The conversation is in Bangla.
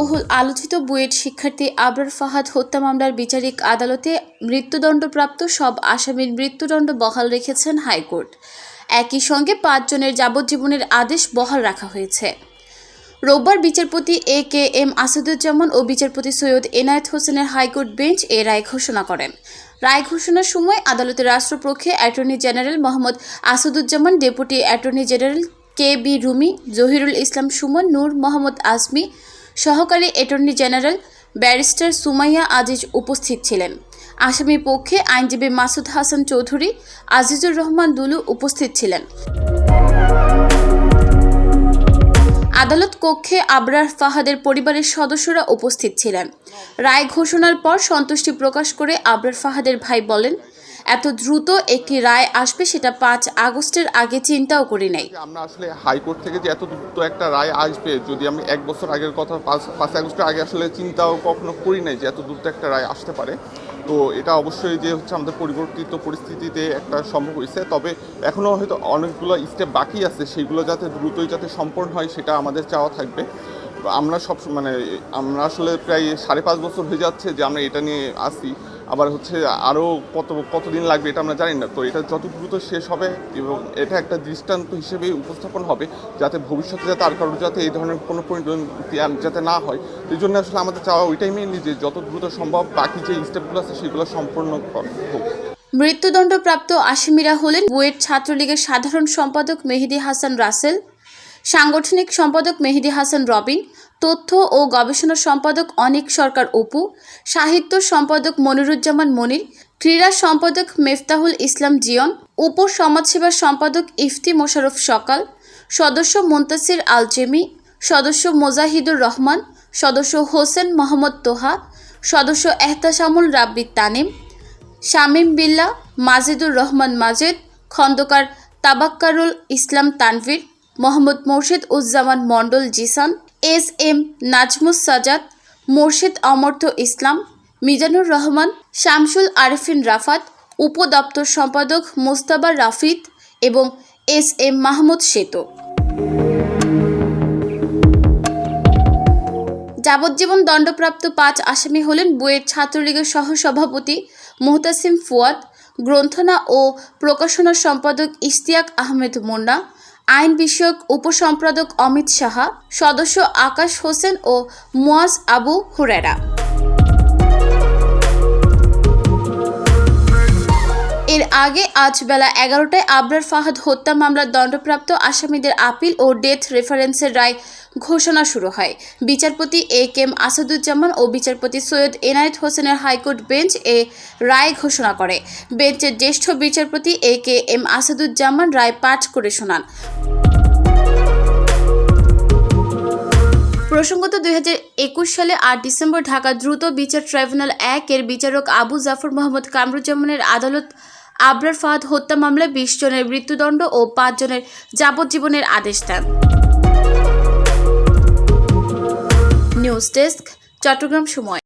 বহুল আলোচিত বুয়েট শিক্ষার্থী আবরার ফাহাদ হত্যা মামলার বিচারিক আদালতে মৃত্যুদণ্ডপ্রাপ্ত সব আসামির মৃত্যুদণ্ড বহাল রেখেছেন হাইকোর্ট। একই সঙ্গে পাঁচজনের যাবজ্জীবনের আদেশ বহাল রাখা হয়েছে। রোববার বিচারপতি এ কে এম আসাদুজ্জামান ও বিচারপতি সৈয়দ এনায়েত হোসেনের হাইকোর্ট বেঞ্চ এ রায় ঘোষণা করেন। রায় ঘোষণার সময় আদালতের রাষ্ট্রপক্ষে attorney general Mohammad Asaduzzaman, deputy attorney general K B Rumi, Zahirul Islam Sumon, Nur Mohammad Azmi সহকারী attorney general barrister Sumaiya Aziz উপস্থিত ছিলেন। আসামি পক্ষে আইনজীবী মাসুদ হাসান চৌধুরী, আজিজুর রহমান দুলু উপস্থিত ছিলেন। আদালত কক্ষে আবরার ফাহাদের পরিবারের সদস্যরা উপস্থিত ছিলেন। রায় ঘোষণার পর সন্তুষ্টি প্রকাশ করে আবরার ফাহাদের ভাই বলেন এত দ্রুত একটি রায় আসবে সেটা পাঁচ আগস্টের আগে চিন্তাও করি নাই আমরা আসলে হাইকোর্ট থেকে যে এত দ্রুত একটা রায় আসবে, যদি আমি এক বছর আগের কথা পাঁচ পাঁচ আগস্টের আগে আসলে চিন্তাও কখনো করি নাই যে এত দ্রুত একটা রায় আসতে পারে। তো এটা অবশ্যই যে হচ্ছে আমাদের পরিবর্তিত পরিস্থিতিতে একটা সম্ভব হয়েছে। তবে এখনও হয়তো অনেকগুলো স্টেপ বাকি আছে, সেগুলো যাতে দ্রুতই যাতে সম্পন্ন হয় সেটা আমাদের চাওয়া থাকবে। আমরা সব মানে আমরা আসলে প্রায় সাড়ে পাঁচ বছর হয়ে যাচ্ছে যে আমরা এটা নিয়ে আসি। আবার হচ্ছে আরও কত, কতদিন লাগবে এটা আমরা জানি না। তো এটা যত দ্রুত শেষ হবে এবং এটা একটা দৃষ্টান্ত হিসেবে উপস্থাপন হবে যাতে ভবিষ্যতে যাতে আর কারোর যাতে এই ধরনের কোনো পরিণতি যাতে না হয়। এই জন্য আসলে আমাদের চাওয়া ওইটাই মেনলি যে যত দ্রুত সম্ভব বাকি যে স্টেপগুলো আছে সেগুলো সম্পূর্ণ হোক। মৃত্যুদণ্ডপ্রাপ্ত আসামিরা হলেন বুয়েট ছাত্রলীগের সাধারণ সম্পাদক মেহেদি হাসান রাসেল, সাংগঠনিক সম্পাদক মেহেদি হাসান রবিন তথ্য ও গবেষণা সম্পাদক অনিক সরকার অপু, সাহিত্য সম্পাদক মনিরুজ্জামান মনির, ক্রীড়া সম্পাদক মেফতাহুল ইসলাম জিয়ন উপ সমাজসেবা সম্পাদক ইফতি মোশারফ সকাল, সদস্য মুন্তাসির আল জেমি সদস্য মোজাহিদুর রহমান, সদস্য হোসেন মোহাম্মদ তোহা, সদস্য এহতাসামুল রাব্বি তানিম, শামীম বিল্লা, মাজেদুর রহমান মাজেদ, খন্দকার তাবাক্কারুল ইসলাম তানভীর, মোহাম্মদ মোর্শেদ উজ্জামান মণ্ডল জিসান এস এম নাজমুস সাজাদ, মোর্শেদ অমর্থ ইসলাম, মিজানুর রহমান, শামসুল আরেফিন রাফাত, উপদপ্তর সম্পাদক মোস্তাবা রাফিদ এবং এস এম মাহমুদ সেতু। যাবজ্জীবন দণ্ডপ্রাপ্ত পাঁচ আসামি হলেন বুয়েট ছাত্রলীগের সহসভাপতি মোহতাসিম ফুয়াদ, গ্রন্থনা ও প্রকাশনা সম্পাদক ইশতিয়াক আহমেদ মুন্না আইন বিষয়ক উপসম্পাদক অমিত সাহা সদস্য আকাশ হোসেন ও মুয়াজ আবু হুরেরা এর আগে আজ বেলা এগারোটায় আবরার ফাহাদ হত্যা মামলার দণ্ডপ্রাপ্ত আসামিদের আপিল ও ডেথ রেফারেন্সের রায় ঘোষণা শুরু হয়। বিচারপতি এ কেম আসাদুজ্জামান ও বিচারপতি সৈয়দ এনায়েত হোসেনের হাইকোর্ট বেঞ্চ এ রায় ঘোষণা করে। বেঞ্চের জ্যেষ্ঠ বিচারপতি এ কে এম আসাদুজ্জামান রায় পাঠ করে শোনান। প্রসঙ্গত দুই একুশ সালে আট ডিসেম্বর ঢাকা দ্রুত বিচার ট্রাইব্যুনাল এক এর বিচারক আবু জাফর মোহাম্মদ কামরুজ্জামানের আদালত আবরার ফাহাদ হত্যা মামলায় বিশ জনের মৃত্যুদণ্ড ও পাঁচজনের যাবজ্জীবনের আদেশ দেন। নিউজ ডেস্ক, চট্টগ্রাম সময়।